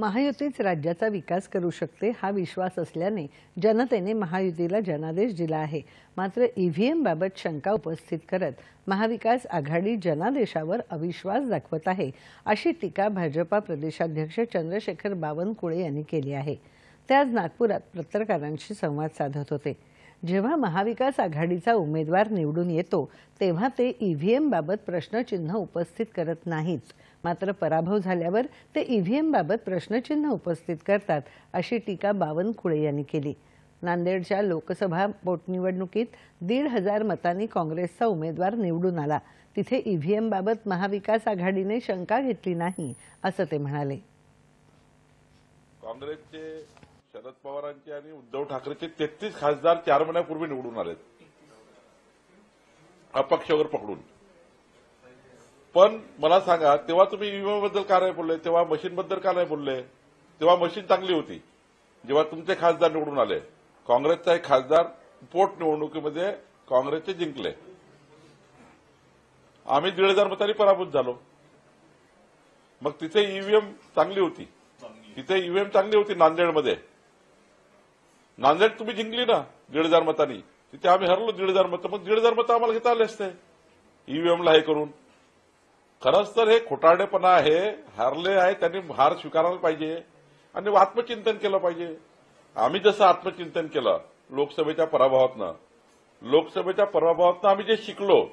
महायुतीच राज्याचा विकास करू शकते हा विश्वास असल्याने जनतेने महायुतीला जनादेश दिला आहे. मात्र ईव्हीएमबाबत शंका उपस्थित करत महाविकास आघाडी जनादेशावर अविश्वास दाखवत आहे अशी टीका भाजपा प्रदेशाध्यक्ष चंद्रशेखर बावनकुळे यांनी केली आहे. ते आज नागपुरात पत्रकारांशी संवाद साधत होते. जेव्हा महाविकास आघाडीचा उमेदवार निवडून येतो तेव्हा ते ईव्हीएमबाबत प्रश्नचिन्ह उपस्थित करत नाहीत. मात्र पराभव झाल्यावर ते ईव्हीएमबाबत प्रश्नचिन्ह उपस्थित करतात अशी टीका बावनकुळे यांनी केली. नांदेडच्या लोकसभा पोटनिवडणुकीत दीड हजार मतांनी काँग्रेसचा उमेदवार निवडून आला. तिथे ईव्हीएमबाबत महाविकास आघाडीने शंका घेतली नाही असं ते म्हणाले. काँग्रेसचे शरद पवारांचे आणि उद्धव ठाकरेचे तेहतीस खासदार चार महिन्यापूर्वी निवडून आलेत. अपक्षावर पकडून. पण मला सांगा तेव्हा तुम्ही ईव्हीएमबद्दल का नाही बोलले? तेव्हा मशीन बद्दल का नाही बोलले? तेव्हा मशीन चांगली होती. जेव्हा तुमचे खासदार निवडून आले. काँग्रेसचा एक खासदार पोटनिवडणुकीमध्ये काँग्रेसचे जिंकले. आम्ही दीड हजार मतांनी पराभूत झालो. मग तिथे ईव्हीएम चांगली होती. तिथे ईव्हीएम चांगली होती नांदेडमध्ये. नांदेड तुम्ही जिंकली ना दीड हजार मतांनी. तिथे आम्ही हरलो दीड हजार मतं मग दीड हजार मतं आम्हाला घेता आले असते. ईव्हीएमला हे करून. खरंच तर हे खोटारडेपणा आहे हरले आहे त्यांनी हार स्वीकारायला पाहिजे. आणि आत्मचिंतन केलं पाहिजे. आम्ही जसं आत्मचिंतन केलं लोकसभेच्या पराभवातनं लोकसभेच्या पराभवातनं आम्ही जे शिकलो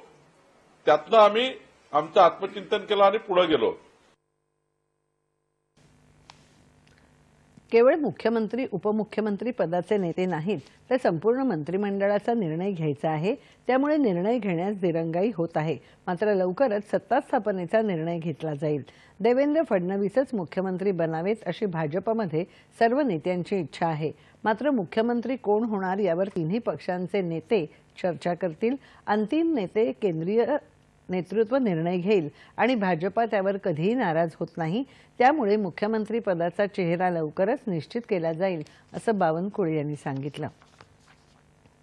त्यातनं आम्ही आमचं आत्मचिंतन केलं आणि पुढे गेलो. केवळ मुख्यमंत्री उपमुख्यमंत्री पदाचे नेते नाहीत तर संपूर्ण मंत्रिमंडळाचा निर्णय घ्यायचा आहे. त्यामुळे निर्णय घेण्यास दिरंगाई होत आहे. मात्र लवकरच सत्ता स्थापनेचा निर्णय घेतला जाईल. देवेंद्र फडणवीसच मुख्यमंत्री बनावेत अशी भाजपमध्ये सर्व नेत्यांची इच्छा आहे. मात्र मुख्यमंत्री कोण होणार यावर तिन्ही पक्षांचे नेते चर्चा करतील. अंतिम नेते केंद्रीय नेतृत्व निर्णय घेईल आणि भाजपा त्यावर कधीही नाराज होत नाही त्यामुळे मुख्यमंत्री पदाचा चेहरा लवकरच निश्चित केला जाईल असं बावनकुळे यांनी सांगितलं.